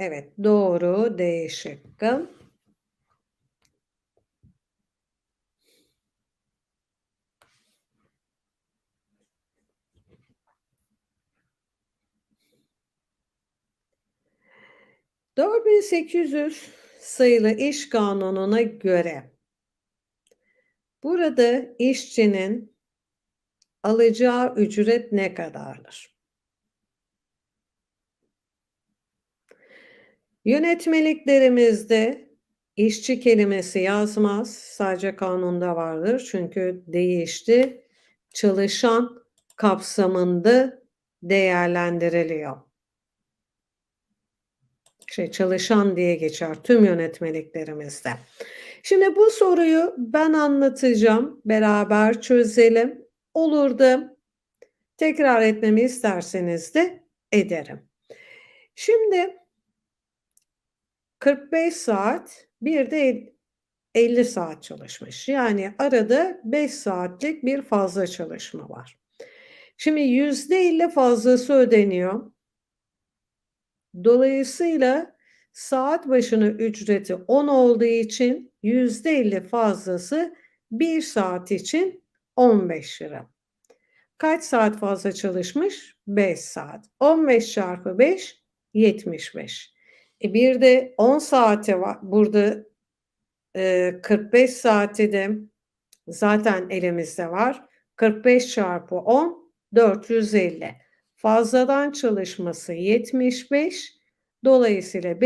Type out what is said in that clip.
Evet, doğru D şıkkı. ...4800 sayılı İş Kanunu'na göre... ...burada işçinin... ...alacağı ücret ne kadardır? Yönetmeliklerimizde... ...işçi kelimesi yazmaz. Sadece kanunda vardır. Çünkü değişti. Çalışan kapsamında değerlendiriliyor. Şey, çalışan diye geçer tüm yönetmeliklerimizde. Şimdi bu soruyu ben anlatacağım. Beraber çözelim. Olur da tekrar etmemi isterseniz de ederim. Şimdi 45 saat, bir de 50 saat çalışmış. Yani arada 5 saatlik bir fazla çalışma var. Şimdi %50 fazlası ödeniyor. Dolayısıyla saat başına ücreti 10 olduğu için %50 fazlası 1 saat için 15 lira. Kaç saat fazla çalışmış? 5 saat. 15 çarpı 5 75. E bir de 10 saate var. Burada e, 45 saati de zaten elimizde var. 45 çarpı 10 450. Fazladan çalışması 75. Dolayısıyla